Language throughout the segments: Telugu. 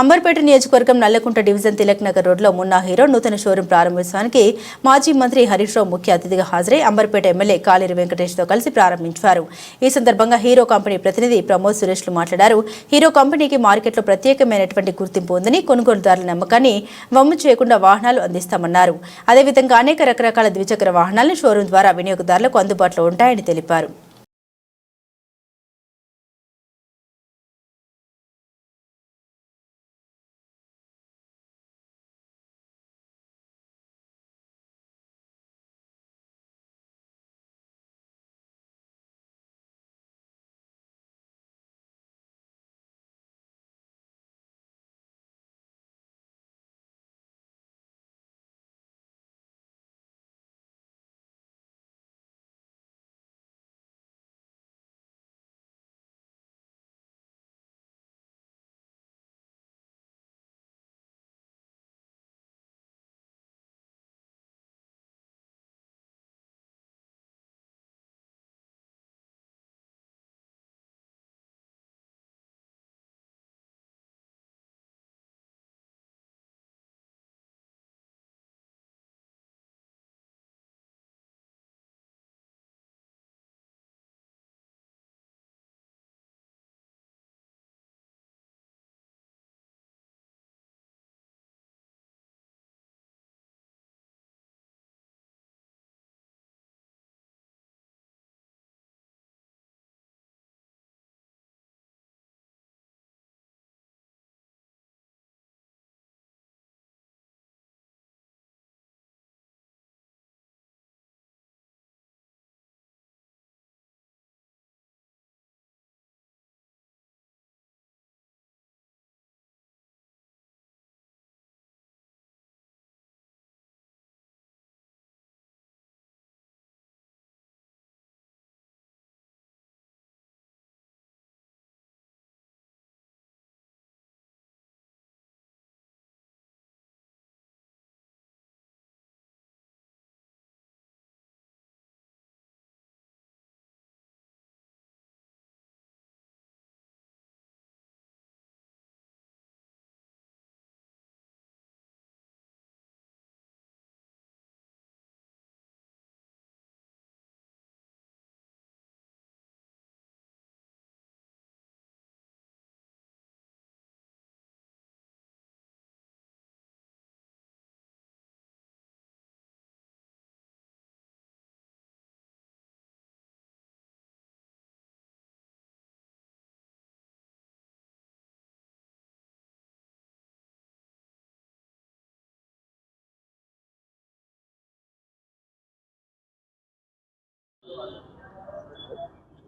అంబర్పేట నియోజకవర్గం నల్లకుంట డివిజన్ తిలక్ నగర్ రోడ్లో మున్నా హీరో నూతన షోరూం ప్రారంభోత్సవానికి మాజీ మంత్రి హరీష్ రావు ముఖ్య అతిథిగా హాజరై అంబర్పేట ఎమ్మెల్యే కాలేరు వెంకటేష్తో కలిసి ప్రారంభించారు. ఈ సందర్భంగా హీరో కంపెనీ ప్రతినిధి ప్రమోద్ సురేష్లు మాట్లాడారు. హీరో కంపెనీకి మార్కెట్లో ప్రత్యేకమైనటువంటి గుర్తింపు ఉందని కొనుగోలుదారుల నమ్మకాన్ని వమ్ము చేయకుండా వాహనాలు అందిస్తామన్నారు. అదేవిధంగా అనేక రకరకాల ద్విచక్ర వాహనాలను షోరూం ద్వారా వినియోగదారులకు అందుబాటులో ఉంటాయని తెలిపారు.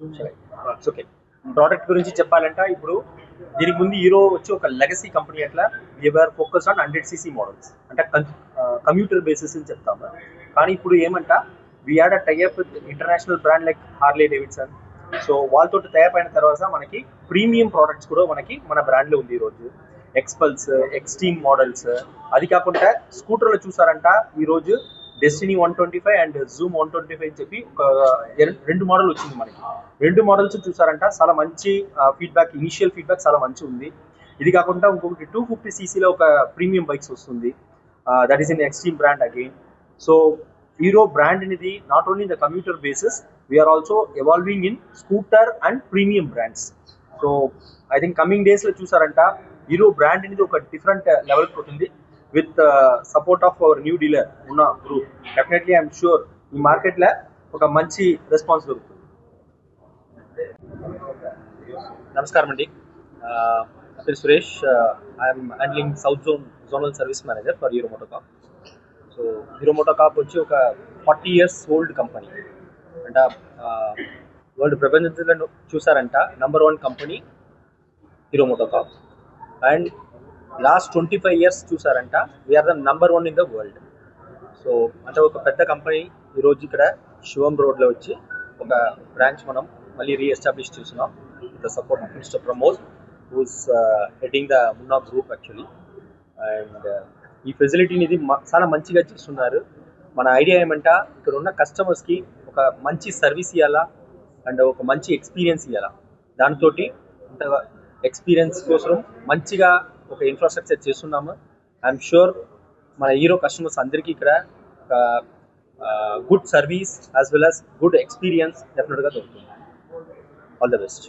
ఓకే ప్రోడక్ట్ ah, గురించి చెప్పాలంటే ఇప్పుడు దీనికి ముందు హీరో వచ్చి ఒక లెగసీ కంపెనీ అట్లా we are focus on hundred CC models అంటే కమ్యూటర్ బేసిస్ ah, అని చెప్తాము. కానీ ఇప్పుడు ఏమంట we tie up with international brand like Harley Davidson so వాళ్ళతో టైఅప్ అయిన తర్వాత మనకి ప్రీమియం ప్రోడక్ట్స్ కూడా మనకి మన బ్రాండ్లో ఉంది ఈరోజు ఎక్స్పల్స్ ఎక్స్ట్రీమ్ మోడల్స్ అది కాకుండా స్కూటర్లో చూసారంట ఈరోజు Destini one twenty five and Zoom one twenty five అని చెప్పి ఒక రెండు మోడల్ వచ్చింది మనకి. రెండు మోడల్స్ చూసారంట చాలా మంచి ఫీడ్బ్యాక్ ఇనిషియల్ ఫీడ్బ్యాక్ చాలా మంచి ఉంది. ఇది కాకుండా ఇంకొకటి టూ ఫిఫ్టీ సీసీలో ఒక ప్రీమియం బైక్స్ వస్తుంది. That is in Xtreme brand again so Hero brand అనేది not only in the commuter basis we are also evolving in scooter and premium brands so I think coming డేస్లో చూసారంట హీరో బ్రాండ్ అనేది ఒక డిఫరెంట్ లెవెల్కి పోతుంది with support of our new dealer ఉన్న గ్రూప్ డెఫినెట్లీ ఐఎమ్ షూర్ ఈ మార్కెట్లో ఒక మంచి రెస్పాన్స్ దొరుకుతుంది. నమస్కారం అండి. నా పేరు Suresh. I'm handling south zone zonal service manager for Hero MotoCorp so Hero MotoCorp వచ్చి ఒక ఫార్టీ ఇయర్స్ ఓల్డ్ కంపెనీ అంట వరల్డ్ ప్రపంచంలో చూసారంట number one company Hero MotoCorp and last twenty five years చూసారంట we are the number one in the world so అంటే ఒక పెద్ద కంపెనీ ఈరోజు ఇక్కడ శివం రోడ్లో వచ్చి ఒక బ్రాంచ్ మనం మళ్ళీ రీఎస్టాబ్లిష్ చేస్తున్నాం. With the support of mister Pramod who's heading the Munna group actually and ఈ ఫెసిలిటీని ఇది చాలా మంచిగా చేస్తున్నారు. మన ఐడియా ఏమంటా ఇక్కడ ఉన్న కస్టమర్స్కి ఒక మంచి సర్వీస్ ఇవ్వాలా అండ్ ఒక మంచి ఎక్స్పీరియన్స్ ఇవ్వాలా దాంతో ఎక్స్పీరియన్స్ కోసం మంచిగా ఒక ఇన్ఫ్రాస్ట్రక్చర్ చేస్తున్నాము. ఐఎమ్ షూర్ మన హీరో కస్టమర్స్ అందరికీ ఇక్కడ good service as well as good experience డెఫినెట్గా దొరుకుతుంది ఆల్ ద బెస్ట్